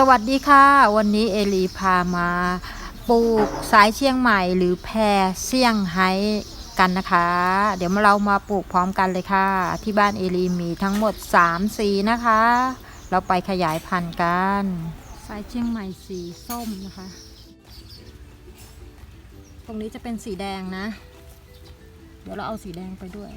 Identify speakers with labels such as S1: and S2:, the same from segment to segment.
S1: สวัสดีค่ะ วันนี้เอลีพามาปลูกสายเชียงใหม่หรือแพรเซี่ยงไฮ้กันนะคะ เดี๋ยวเรามาปลูกพร้อมกันเลยค่ะ ที่บ้านเอลีมีทั้งหมด 3 สีนะคะ เราไปขยายพันธุ์กัน สายเชียงใหม่สีส้มนะคะ ตรงนี้จะเป็นสีแดงนะ เดี๋ยวเราเอาสีแดงไปด้วย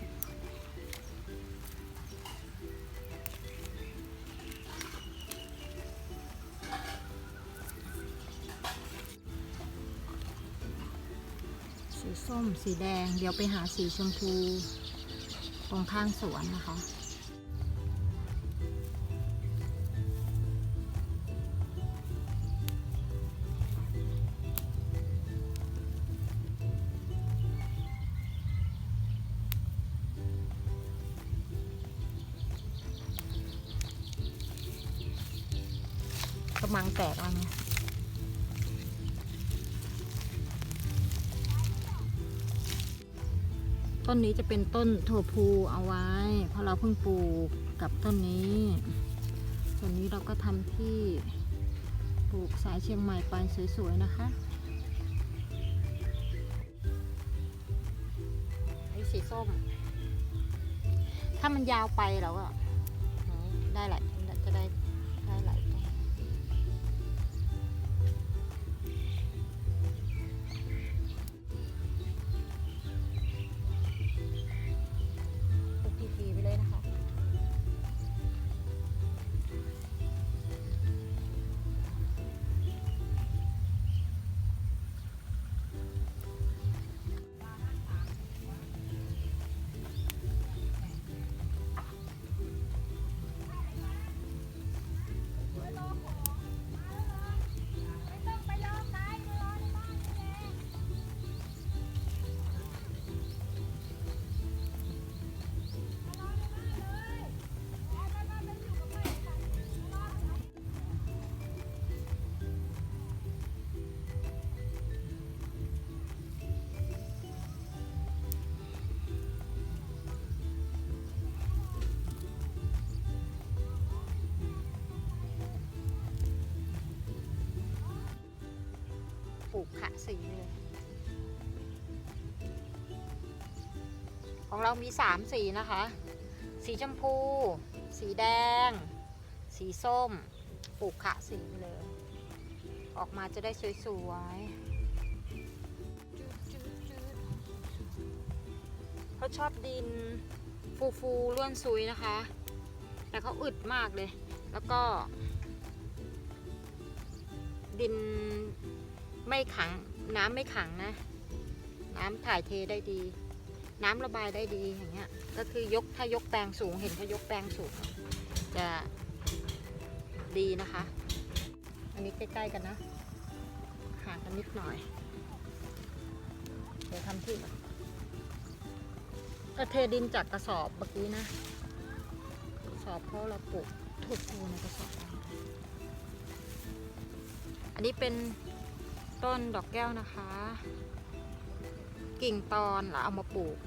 S1: สีส้มสีแดง เดี๋ยวไปหาสีชมพู ตรงข้างสวนนะคะกำลังแตกแล้วเนี่ย ต้นนี้จะเป็นต้นถั่วพูเอาไว้ เพราะเราเพิ่งปลูกกับต้นนี้ ส่วนนี้เราก็ทำที่ปลูกสายเชียงใหม่ไปสวยๆนะคะนี่สีส้ม ถ้ามันยาวไปเราก็ได้หลาย ปลูกขะสีเลยของเรามีสามสีนะคะ สีชมพู สีแดง สีส้ม ปลูกขะสีเลย ออกมาจะได้สวยๆเขาชอบดินฟูฟูๆร่วนซุยนะคะ แต่เขาอึดมากเลย แล้วก็ ดิน ไม่ขังน้ำไม่ขังนะ น้ำถ่ายเทได้ดี น้ำระบายได้ดีอย่างเงี้ย ก็คือยกถ้ายกแปลงสูงเห็นเขายกแปลงสูง จะดีนะคะ อันนี้ใกล้ๆกันนะห่างกันนิดหน่อย เดี๋ยวทำที่เทดินจากกระสอบเมื่อกี้นะกระสอบเพราะเราปลูกถูกปูในกระสอบ อันนี้เป็น ต้นดอกแก้วนะคะ กิ่งตอนเราเอามาปลูก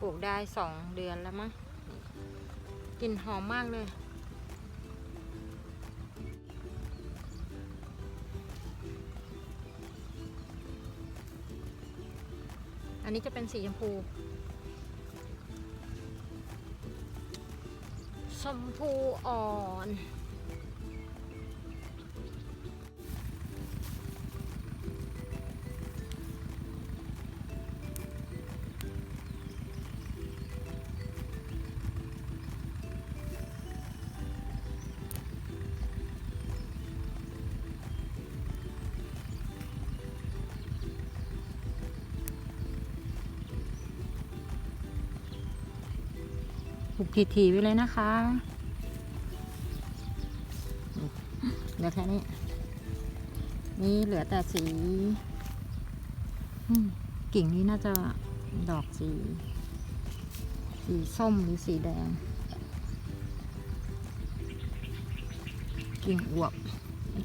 S1: ปลูกได้สองเดือนแล้วมั้งกลิ่นหอมมากเลย อันนี้จะเป็นสีชมพูชมพูอ่อน ปลูกทีๆไว้เลยนะคะเหลือแค่นี้ นี่เหลือแต่สีกิ่งนี้น่าจะดอกสี สีส้มหรือสีแดง กิ่งอวบ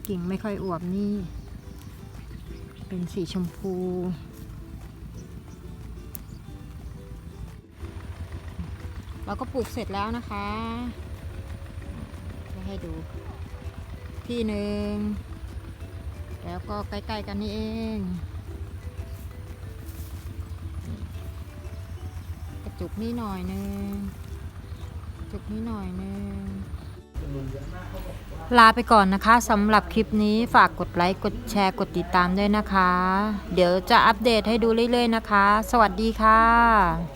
S1: กิ่งไม่ค่อยอวบนี่ เป็นสีชมพู เราก็ปลูกเสร็จแล้วนะคะจะให้ดู ที่หนึ่ง แล้วก็ใกล้ๆกันนี่เองกระจุกนี่หน่อยนึงกระจุกนี่หน่อยนึงลาไปก่อนนะคะสำหรับคลิปนี้ฝากกดไลค์ กดแชร์ กดติดตามด้วยนะคะ เดี๋ยวจะอัปเดตให้ดูเรื่อยๆนะคะ สวัสดีค่ะ